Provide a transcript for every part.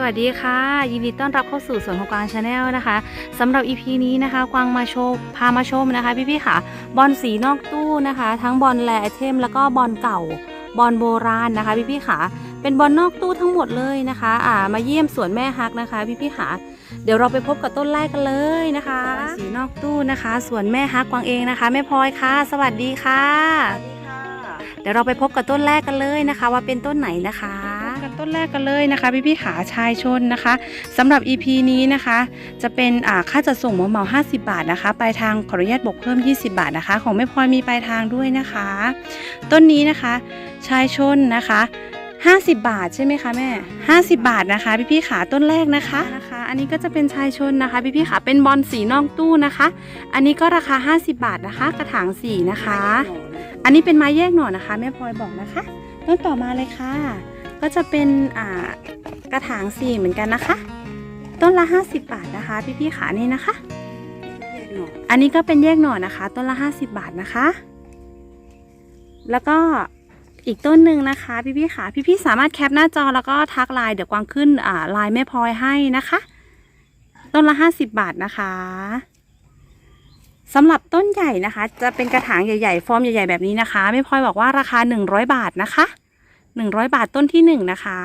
สวัสดีค่ะ ยินดีต้อนรับเข้าสู่สวนของกวางชาแนลนะคะสำหรับ EP นี้นะคะกวางมาโชว์พามาชมนะคะพี่ๆค่ะบอลสีนอกตู้นะคะ ทั้งบอลแลไอเทมแล้วก็บอลเก่าบอลโบราณนะคะพี่ๆค่ะเป็นบอลนอกตู้ทั้งหมดเลยนะคะอ่ามาเยี่ยมสวนแม่ฮักนะคะพี่ๆค่ะเดี๋ยวเราไปพบกับต้นแรกกันเลยนะคะบอลสีนอกตู้นะคะสวนแม่ฮักกวางเองนะคะแม่พลอยค่ะ สวัสดีค่ะ เดี๋ยวเราไปพบกับต้นแรกกันเลยนะคะ ว่าเป็นต้นไหนนะคะกัน ต้นแรกกันเลยนะคะพี่พี่ขาชายชนนะคะสำหรับ EP นี้นะคะ จะเป็นอ่าค่าจัดส่งเหมาเหมา 50 บาทนะคะปลายทางขออนุญาตบวกเพิ่ม 20 บาทนะคะ ของแม่พลอยมีปลายทางด้วยนะคะ ต้นนี้นะคะ ชายชนนะคะ50 บาทใช่ไหมคะแม่ 50 บาทนะคะ พี่พี่ขาต้นแรกนะคะนะคะ อันนี้ก็จะเป็นชายชนนะคะ พี่พี่ขาเป็นบอลสีนอกตู้นะคะ อันนี้ก็ราคา 50 บาทนะคะ กระถางสีนะคะ อันนี้เป็นไม้แยกหน่อนะคะแม่พลอยบอกนะคะ ต้นต่อมาเลยค่ะ ก็จะเป็นกระถางสี่เหมือนกันนะคะ ต้นละ 50 บาทนะคะ พี่ๆขานี่นะคะ อันนี้ก็เป็นแยกหน่อนะคะ ต้นละ 50 บาทนะคะ แล้วก็อีกต้นหนึ่งนะคะ พี่ๆขาพี่ๆสามารถแคปหน้าจอแล้วก็ทักไลน์เดี๋ยวกวางขึ้นอ่าไลน์แม่พลอยให้นะคะ ต้นละ 50 บาทนะคะสำหรับต้นใหญ่นะคะ จะเป็นกระถางใหญ่ๆ ฟอร์มใหญ่ๆ แบบนี้นะคะแม่พลอยบอกว่าราคา 100 บาทนะคะ 100 บาทต้นที่ 1 นะคะ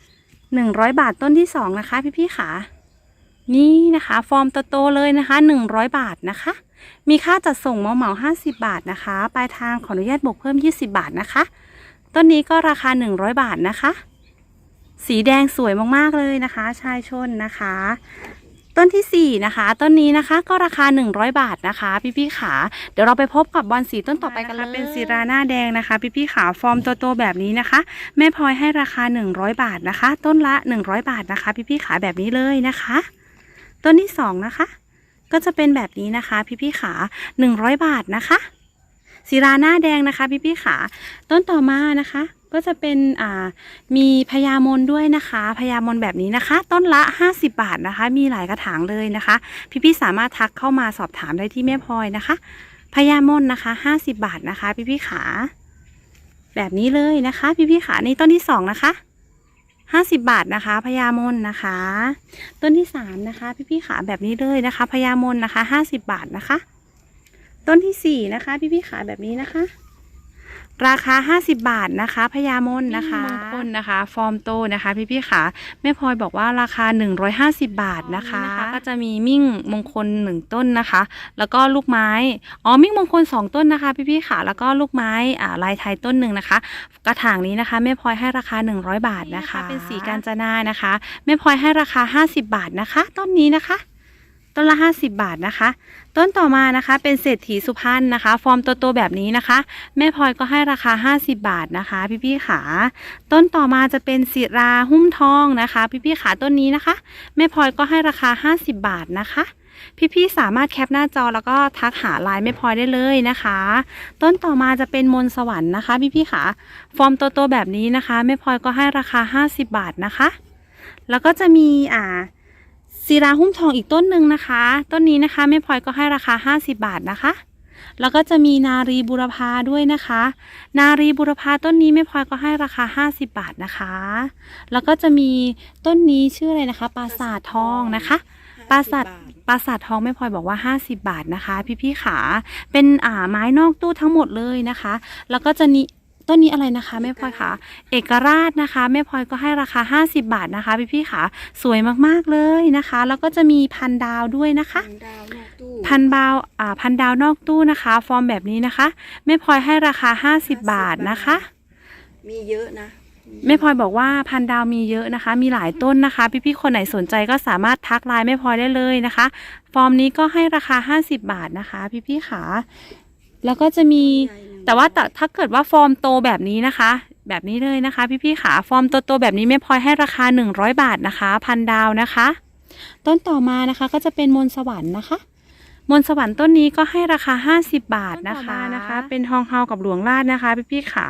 100 บาทต้นที่ 2 นะคะ พี่ๆขานี่นะคะ ฟอร์มโตๆเลยนะคะ 100 บาทนะคะ มีค่าจัดส่งเหมาเหมา50 บาทนะคะ ปลายทางขออนุญาตบวกเพิ่ม 20 บาทนะคะ ต้นนี้ก็ราคา 100 บาทนะคะ สีแดงสวยมากๆเลยนะคะ ชายชนนะคะ ต้นที่ 4 นะคะ ต้นนี้นะคะก็ราคา 100 บาทนะคะ พี่ๆขา เดี๋ยวเราไปพบกับบอลสีต้นต่อไปกันเลยเป็นสีราหน้าแดงนะคะ พี่ๆขาฟอร์มโตๆแบบนี้นะคะ แม่พลอยให้ราคา 100 บาทนะคะ ต้นละ 100 บาทนะคะ พี่ๆขาแบบนี้เลยนะคะ ต้นที่ 2 นะคะ ก็จะเป็นแบบนี้นะคะ พี่ๆขา 100 บาทนะคะสีราหน้าแดงนะคะ พี่ๆขา ต้นต่อมานะคะ ก็จะเป็นอ่ามีพญามนด้วยนะคะพญามนแบบนี้นะคะ ต้นละ 50 บาทนะคะ มีหลายกระถางเลยนะคะ พี่ๆสามารถทักเข้ามาสอบถามได้ที่แม่พลอยนะคะพญามนนะคะ 50 บาทนะคะ พี่ๆขา แบบนี้เลยนะคะ พี่ๆขานี่ต้นที่สองนะคะ50บาทนะคะพญามนนะคะ ต้นที่สามนะคะ พี่ๆขาแบบนี้เลยนะคะพญามนนะคะ50บาทนะคะ ต้นที่สี่นะคะ พี่ๆขาแบบนี้นะคะ ราคา 50 บาทนะคะพญามนนะคะมงคลนะคะ ฟอร์มโตนะคะพี่ๆค่ะแม่พลอยบอกว่าราคา 150 บาทนะคะ ก็จะมีมิ่งมงคล 1 ต้นนะคะ แล้วก็ลูกไม้อ๋อมิ่งมงคล 2 ต้นนะคะ พี่ๆค่ะแล้วก็ลูกไม้อ่าลายไทยต้นหนึ่งนะคะ กระถางนี้นะคะแม่พลอยให้ราคา 100 บาทนะคะ เป็นสีกาญจนานะคะแม่พลอยให้ราคา 50 บาทนะคะ ต้นนี้นะคะ ต้นละ 50 บาทนะคะ ต้นต่อมานะคะเป็นเศรษฐีสุพรรณนะคะ ฟอร์มโตๆแบบนี้นะคะ แม่พลอยก็ให้ราคา 50 บาทนะคะ พี่ๆขาต้นต่อมาจะเป็นศิราหุ้มทองนะคะ พี่ๆขาต้นนี้นะคะ แม่พลอยก็ให้ราคา 50 บาทนะคะพี่ๆ สามารถแคปหน้าจอแล้วก็ทักหาไลน์แม่พลอยได้เลยนะคะ ต้นต่อมาจะเป็นมนต์สวรรค์นะคะ พี่ๆขาฟอร์มโตๆแบบนี้นะคะแม่พลอยก็ให้ราคา 50 บาทนะคะ แล้วก็จะมีอ่า ศิราหุ้มทองอีกต้นหนึ่งนะคะ ต้นนี้นะคะแม่พลอยก็ให้ราคา 50 บาทนะคะ แล้วก็จะมีนารีบุรพาด้วยนะคะ นารีบุรพาต้นนี้แม่พลอยก็ให้ราคา 50 บาทนะคะ แล้วก็จะมีต้นนี้ชื่ออะไรนะคะปราสาททองนะคะปราสาทปราสาททองแม่พลอยบอกว่า 50 บาทนะคะ พี่ๆขาเป็นอ่าไม้นอกตู้ทั้งหมดเลยนะคะ แล้วก็จะนี่ ต้นนี้อะไรนะคะแม่พลอยคะเอกราชนะคะแม่พลอยก็ให้ราคา 50 บาทนะคะพี่ๆขาสวยมากๆเลยนะคะ แล้วก็จะมีพันดาวด้วยนะคะพันดาวนอกตู้พันดาวอ่าพันดาวนอกตู้นะคะ ฟอร์มแบบนี้นะคะแม่พลอยให้ราคา 50 บาทนะคะ มีเยอะนะแม่พลอยบอกว่าพันดาวมีเยอะนะคะ มีหลายต้นนะคะ พี่ๆคนไหนสนใจก็สามารถทักไลน์แม่พลอยได้เลยนะคะ ฟอร์มนี้ก็ให้ราคา 50 บาทนะคะ พี่ๆขาแล้วก็จะมี แต่ว่าแต่ถ้าเกิดว่าฟอร์มโตแบบนี้นะคะ แบบนี้เลยนะคะ พี่ๆขาฟอร์มโตๆแบบนี้แม่พลอยให้ราคา 100 บาทนะคะพันดาวนะคะ ต้นต่อมานะคะก็จะเป็นมนต์สวรรค์นะคะมนต์สวรรค์ต้นนี้ก็ให้ราคา 50 บาทนะคะนะคะ เป็นทองเฮากับหลวงราชนะคะพี่ๆขา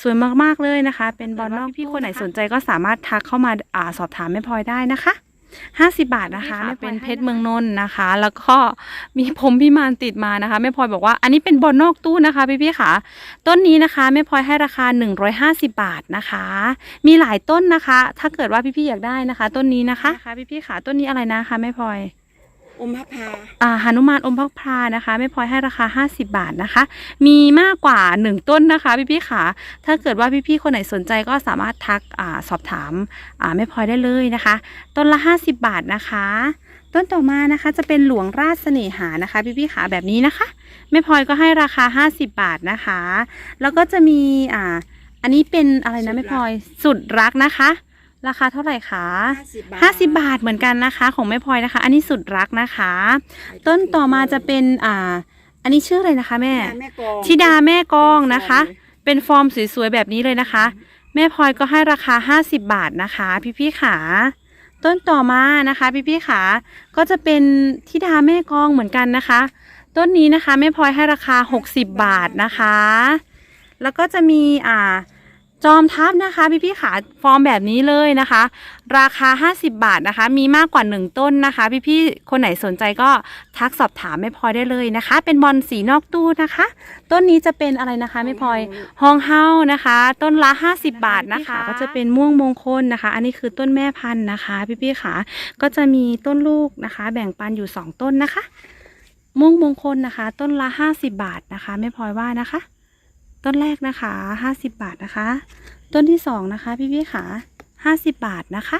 สวยมากๆเลยนะคะ เป็นบอลนอกพี่ๆคนไหนสนใจก็สามารถทักเข้ามาอ่าสอบถามแม่พลอยได้นะคะ 50 บาทนะคะไม่เป็นเพชรเมืองนนท์นะคะ แล้วก็มีผมพิมานติดมานะคะแม่พลอยบอกว่าอันนี้เป็นบอลนอกตู้นะคะพี่พี่ๆค่ะต้นนี้นะคะแม่พลอยให้ราคา 150 บาทนะคะ มีหลายต้นนะคะ ถ้าเกิดว่าพี่ๆอยากได้นะคะ ต้นนี้นะคะนะคะพี่พี่ๆค่ะต้นนี้อะไรนะคะแม่พลอย อมพระพาอ่าหนุมานอมพักพรานะคะไม่พลอยให้ราคา 50 บาทนะคะ มีมากกว่า 1 ต้นนะคะพี่พี่ๆค่ะถ้าเกิดว่าพี่ๆคนไหนสนใจก็สามารถทักอ่าสอบถามอ่าแม่พลอยได้เลยนะคะ ต้นละ 50 บาทนะคะ ต้นต่อมานะคะจะเป็นหลวงราชเสน่หานะคะ พี่พี่ๆค่ะแบบนี้นะคะแม่พลอยก็ให้ราคา 50 บาทนะคะ แล้วก็จะมีอ่าอันนี้เป็นอะไรนะแม่พลอยสุดรักนะคะ ราคาเท่าไหร่คะห้าสิบบาทห้าสิบบาทเหมือนกันนะคะ ของแม่พลอยนะคะ อันนี้สุดรักนะคะ ต้นต่อมาจะเป็นอ่า อันนี้ชื่ออะไรนะคะแม่ แม่กองธิดาแม่กองนะคะ เป็นฟอร์มสวยๆแบบนี้เลยนะคะ แม่พลอยก็ให้ราคา 50 บาทนะคะ พี่ๆขา ต้นต่อมานะคะ พี่ๆขาก็จะเป็นธิดาแม่กองเหมือนกันนะคะ ต้นนี้นะคะแม่พลอยให้ราคา 60 บาทนะคะ แล้วก็จะมีอ่า จอมทัพนะคะพี่ๆขาฟอร์มแบบนี้เลยนะคะ ราคา 50 บาทนะคะ มีมากกว่า 1 ต้นนะคะ พี่ๆคนไหนสนใจก็ทักสอบถามแม่พลอยได้เลยนะคะ เป็นบอลสีนอกตู้นะคะ ต้นนี้จะเป็นอะไรนะคะแม่พลอยฮองเฮานะคะ ต้นละ 50 บาทนะคะ ก็จะเป็นม่วงมงคลนะคะ อันนี้คือต้นแม่พันธุ์นะคะ พี่ๆค่ะก็จะมีต้นลูกนะคะ แบ่งปันอยู่ 2 ต้นนะคะ ม่วงมงคลนะคะ ต้นละ 50 บาทนะคะแม่พลอยว่านะคะ ต้นแรกนะคะ 50 บาทนะคะ ต้นที่สองนะคะ พี่พี่ขา50 บาทนะคะ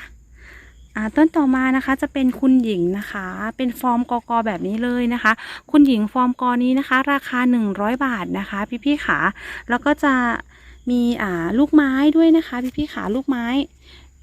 อ่าต้นต่อมานะคะจะเป็นคุณหญิงนะคะ เป็นฟอร์มกอกอแบบนี้เลยนะคะ คุณหญิงฟอร์มกอนี้นะคะ ราคา 100 บาทนะคะ พี่พี่ขาแล้วก็จะมีอ่าลูกไม้ด้วยนะคะ พี่พี่ขาลูกไม้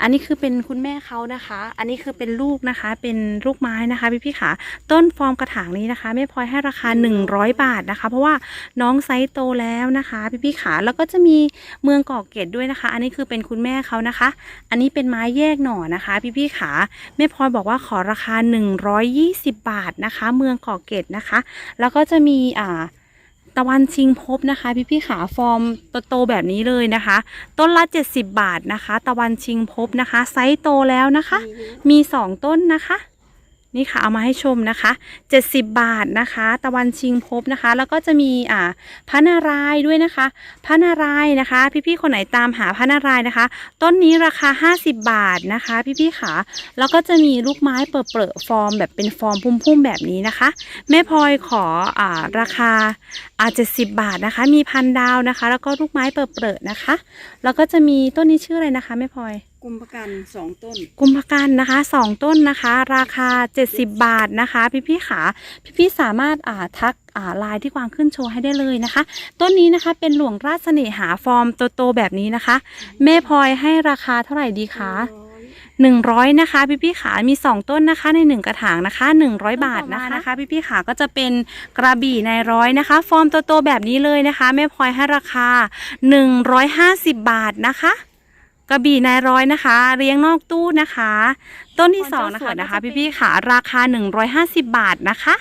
อันนี้คือเป็นคุณแม่เขานะคะ อันนี้คือเป็นลูกนะคะ เป็นลูกไม้นะคะพี่ๆขาต้นฟอร์มกระถางนี้นะคะแม่พลอยให้ราคา 100 บาทนะคะ เพราะว่าน้องไซส์โตแล้วนะคะพี่ๆขาแล้วก็จะมีเมืองเกาะเกตด้วยนะคะ อันนี้คือเป็นคุณแม่เขานะคะ อันนี้เป็นไม้แยกหน่อนะคะ พี่ๆขาแม่พลอยบอกว่าขอราคา 120 บาทนะคะ เมืองเกาะเกตนะคะ แล้วก็จะมีอ่า ตะวันชิงพบนะคะ พี่พี่ๆขาฟอร์มโตๆแบบนี้เลยนะคะ ต้นละ 70 บาทนะคะ ตะวันชิงพบนะคะ ไซส์โตแล้วนะคะ มี 2 ต้นนะคะ นี่ค่ะเอามาให้ชมนะคะ 70 บาทนะคะ ตะวันชิงพบนะคะ แล้วก็จะมีอ่าพระนารายณ์ด้วยนะคะ พระนารายณ์นะคะ พี่ๆคนไหนตามหาพระนารายณ์นะคะ ต้นนี้ราคา 50 บาทนะคะ พี่ๆขาแล้วก็จะมีลูกไม้เปิดเปรอะๆฟอร์มแบบเป็นฟอร์มพุ่มๆแบบนี้นะคะ แม่พลอยขออ่าราคาอาเจ็ดสิบบาทนะคะ มีพันดาวนะคะ แล้วก็ลูกไม้เปิดเปรอะๆนะคะ แล้วก็จะมีต้นนี้ชื่ออะไรนะคะแม่พลอยกุมภกันสองต้น กุมภกันนะคะสองต้นนะคะ ราคา 70 บาทนะคะ พี่พี่ๆขาพี่พี่ๆสามารถอ่าทักอ่าไลน์ที่กวางขึ้นโชว์ให้ได้เลยนะคะ ต้นนี้นะคะเป็นหลวงราชเสน่หาฟอร์มโตๆแบบนี้นะคะ แม่พลอยให้ราคาเท่าไหร่ดีคะหนึ่งร้อยนะคะ พี่พี่ๆขามีสองต้นนะคะในหนึ่งกระถางนะคะหนึ่งร้อยบาทนะคะนะคะ พี่พี่ๆขาก็จะเป็นกระบี่ในร้อยนะคะ ฟอร์มโตๆแบบนี้เลยนะคะแม่พลอยให้ราคาหนึ่งร้อยห้าสิบบาทนะคะ กระบี่นายร้อยนะคะเรียงนอกตู้นะคะ ต้นที่สองนะคะนะคะ พี่พี่ๆขาราคาหนึ่งร้อยห้าสิบบาทนะคะ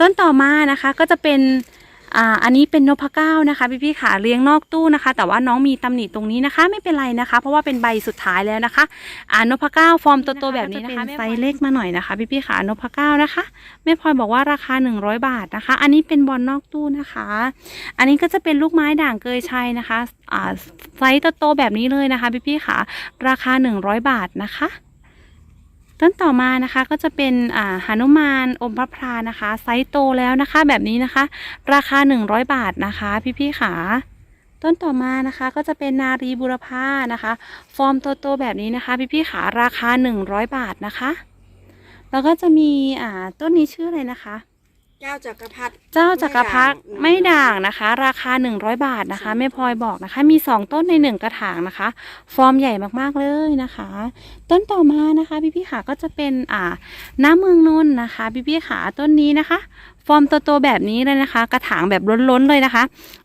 ต้นต่อมานะคะก็จะเป็น อ่าอันนี้เป็นนพเก้านะคะพี่พี่ๆขาเลี้ยงนอกตู้นะคะ แต่ว่าน้องมีตำหนิตรงนี้นะคะ ไม่เป็นไรนะคะ เพราะว่าเป็นใบสุดท้ายแล้วนะคะอ่านพเก้าฟอร์มโตๆแบบนี้นะคะไซส์เล็กมาหน่อยนะคะพี่พี่ๆขานพเก้านะคะแม่พลอยบอกว่าราคา 100 บาทนะคะ อันนี้เป็นบอลนอกตู้นะคะ อันนี้ก็จะเป็นลูกไม้ด่างเกยชัยนะคะอ่าไซส์โตๆแบบนี้เลยนะคะพี่พี่ๆขาราคา 100 บาทนะคะ ต้นต่อมานะคะก็จะเป็นอ่าหนุมานอมพระพรานะคะ ไซส์โตแล้วนะคะ แบบนี้นะคะ ราคา 100 บาทนะคะพี่พี่ๆขาต้นต่อมานะคะก็จะเป็นนารีบุรพานะคะ ฟอร์มโตโตแบบนี้นะคะ พี่พี่ๆขาราคา 100 บาทนะคะ แล้วก็จะมีอ่าต้นนี้ชื่ออะไรนะคะ เจ้าจักรพรรดิเจ้าจักรพรรดิไม่ไม่ด่างด่างนะคะ ราคา 100 บาทนะคะแม่พลอยบอกนะคะ มี 2 ต้นใน 1 กระถางนะคะ ฟอร์มใหญ่มากๆเลยนะคะ ต้นต่อมานะคะพี่พี่ๆขาก็จะเป็นอ่าน้ำเมืองนนท์นะคะพี่พี่ๆขาต้นนี้นะคะ ฟอร์มโตๆแบบนี้เลยนะคะ กระถางแบบล้นๆเลยนะคะ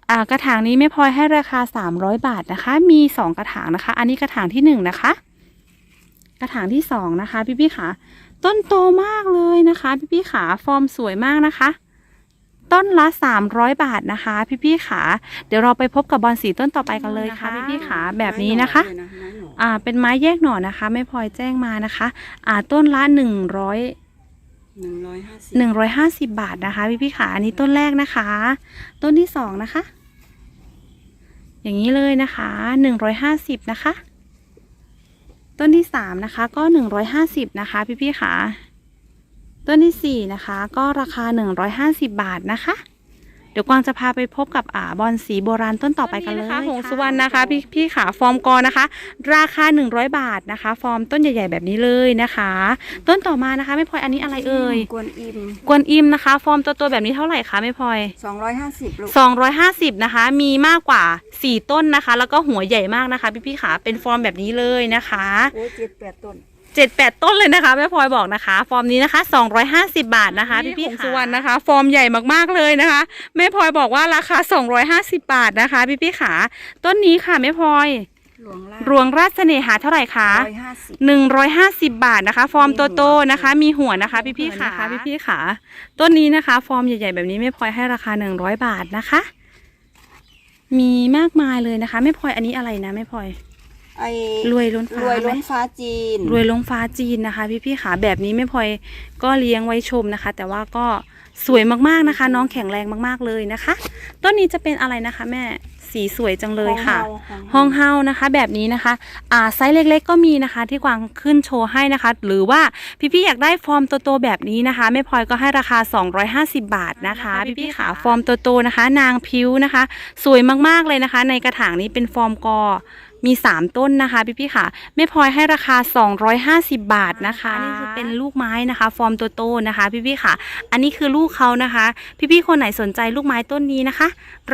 อ่ากระถางนี้แม่พลอยให้ราคา 300 บาทนะคะ มี 2 กระถางนะคะ อันนี้กระถางที่ 1 นะคะ กระถางที่ 2 นะคะพี่พี่ๆขา ต้นโตมากเลยนะคะ พี่พี่ๆขาฟอร์มสวยมากนะคะ ต้นละ 300 บาทนะคะ พี่พี่ๆขาเดี๋ยวเราไปพบกับบอลสีต้นต่อไปกันเลยค่ะพี่พี่ๆขาแบบนี้นะคะไม้หน่อเลยนะไม้หน่ออ่าเป็นไม้แยกหน่อนะคะแม่พลอยแจ้งมานะคะ อ่าต้นละหนึ่งร้อยหนึ่งร้อยห้าสิบหนึ่งร้อยห้าสิบบาทนะคะ พี่พี่ขาอันนี้ต้นแรกนะคะ ต้นที่สองนะคะ อย่างนี้เลยนะคะหนึ่งร้อยห้าสิบนะคะ ต้นที่สามนะคะก็หนึ่งร้อยห้าสิบนะคะ พี่พี่ขาต้นที่สี่นะคะ ก็ราคาหนึ่งร้อยห้าสิบบาทนะคะ เดี๋ยวกวางจะพาไปพบกับอ่าบอลสีโบราณต้นต่อไปกันเลยนะคะหงสุวรรณนะคะพี่พี่ขาฟอร์มกอนะคะ ราคา 100 บาทนะคะ ฟอร์มต้นใหญ่ ๆ แบบนี้เลยนะคะ ต้นต่อมานะคะไม่พลอยอันนี้อะไรเอ่ยกวนอิมกวนอิมนะคะ ฟอร์มตัวตัวๆแบบนี้เท่าไหร่คะไม่พลอยสองร้อยห้าสิบลูก250นะคะ มีมากกว่า 4 ต้นนะคะ แล้วก็หัวใหญ่มากนะคะ พี่ๆขาเป็นฟอร์มแบบนี้เลยนะคะโอ้ยเจ็ดแปดต้น เจ็ดแปดต้นเลยนะคะแม่พลอยบอกนะคะ ฟอร์มนี้นะคะ250บาทนะคะนี่พี่ของๆสุสุววรรรรณณนะนะคะ ฟอร์มใหญ่มากๆเลยนะคะแม่พลอยบอกว่าราคา250บาทนะคะ พี่ๆขาต้นนี้ค่ะแม่พลอยหลวงล่ารวงราชเสน่หาเท่าไหร่คะร้อยห้าสิบหนึ่งร้อยห้าสิบบาทนะคะ ฟอร์มมีโตหัวโตๆนะคะ มีหัวนะคะมีพี่หัพี่วขานะคะพี่พี่ขาต้นนี้นะคะ ฟอร์มใหญ่ๆแบบนี้ไม่พลอยให้ราคาหนึ่งร้อยบาทนะคะ มีมากมายเลยนะคะ ไม่พลอยอันนี้อะไรนะไม่พลอย ไอ้รวยล้นฟ้ารวยไหมล้นฟ้าจีน รวยลงฟ้าจีนนะคะ พี่พี่ขาแบบนี้ไม่พลอยก็เลี้ยงไว้ชมนะคะ แต่ว่าก็สวยมากๆนะคะ น้องแข็งแรงมากๆเลยนะคะ ต้นนี้จะเป็นอะไรนะคะ แม่สีสวยจังเลยค่ะ ห้องเฮานะคะ แบบนี้นะคะ อ่าไซส์เล็กๆ ก็มีนะคะ ที่กวางขึ้นโชว์ให้นะคะ หรือว่าพี่ๆอยากได้ฟอร์มโตๆแบบนี้นะคะแม่พลอยก็ให้ราคา 250 บาทนะคะ พี่ๆขาฟอร์มโตๆนะคะ นางพิ้วนะคะ สวยมากๆเลยนะคะ ในกระถางนี้เป็นฟอร์มกอ มี 3 ต้นนะคะพี่ๆค่ะแม่พลอยให้ราคา 250 บาทนะคะอันนี้คือเป็นลูกไม้นะคะ ฟอร์มโตๆนะคะ พี่ๆค่ะ อันนี้คือลูกเขานะคะ พี่ๆคนไหนสนใจลูกไม้ต้นนี้นะคะ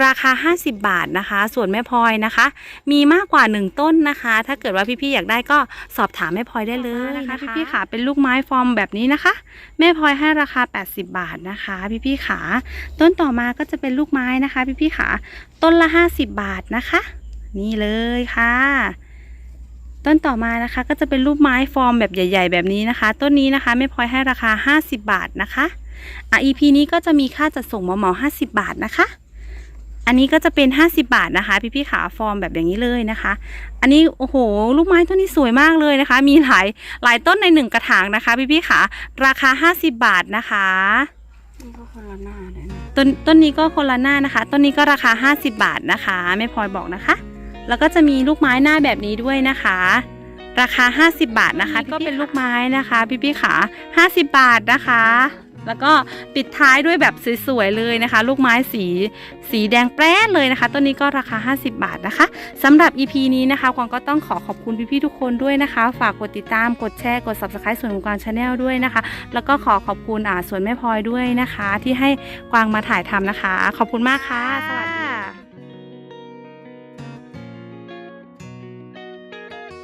ราคา 50 บาทนะคะ ส่วนแม่พลอยนะคะ มีมากกว่า 1 ต้นนะคะ ถ้าเกิดว่าพี่ๆอยากได้ก็สอบถามแม่พลอยได้เลยนะคะพี่ๆค่ะเป็นลูกไม้ฟอร์มแบบนี้นะคะ แม่พลอยให้ราคา 80 บาทนะคะ พี่ๆขาต้นต่อมาก็จะเป็นลูกไม้นะคะ พี่ๆขาต้นละ 50 บาทนะคะ นี่เลยค่ะ ต้นต่อมานะคะก็จะเป็นรูปไม้ฟอร์มแบบใหญ่ ๆ แบบนี้นะคะ ต้นนี้นะคะแม่พลอยให้ราคา 50 บาทนะคะอะ EP นี้ก็จะมีค่าจัดส่งเหมาๆ50 บาทนะคะ อันนี้ก็จะเป็น 50 บาทนะคะ พี่ๆขาฟอร์มแบบอย่างนี้เลยนะคะ อันนี้โอ้โห ลูกไม้ต้นนี้สวยมากเลยนะคะ มีหลายหลายต้นในหนึ่งกระถางนะคะ พี่ๆขาราคา 50 บาทนะคะนี่ก็คนละหน้าเลยนะต้นต้นนี้ก็คนละหน้านะคะ ต้นนี้ก็ราคา 50 บาทนะคะแม่พลอยบอกนะคะ แล้วก็จะมีลูกไม้หน้าแบบนี้ด้วยนะคะ ราคา 50 บาทนะคะ ก็เป็นลูกไม้นะคะพี่พี่ขา50 บาทนะคะ แล้วก็ปิดท้ายด้วยแบบสวยๆเลยนะคะ ลูกไม้สีสีแดงแปรดเลยนะคะ ต้นนี้ก็ราคา 50 บาทนะคะสำหรับ EP นี้นะคะกวางก็ต้องขอขอบคุณพี่ๆทุกคนด้วยนะคะ ฝากกดติดตามกดแชร์กด subscribe ส่วนของกวางชาแนลด้วยนะคะ แล้วก็ขอขอบคุณอ่าส่วนแม่พลอยด้วยนะคะ ที่ให้กวางมาถ่ายทำนะคะ ขอบคุณมากค่ะ สวัสดี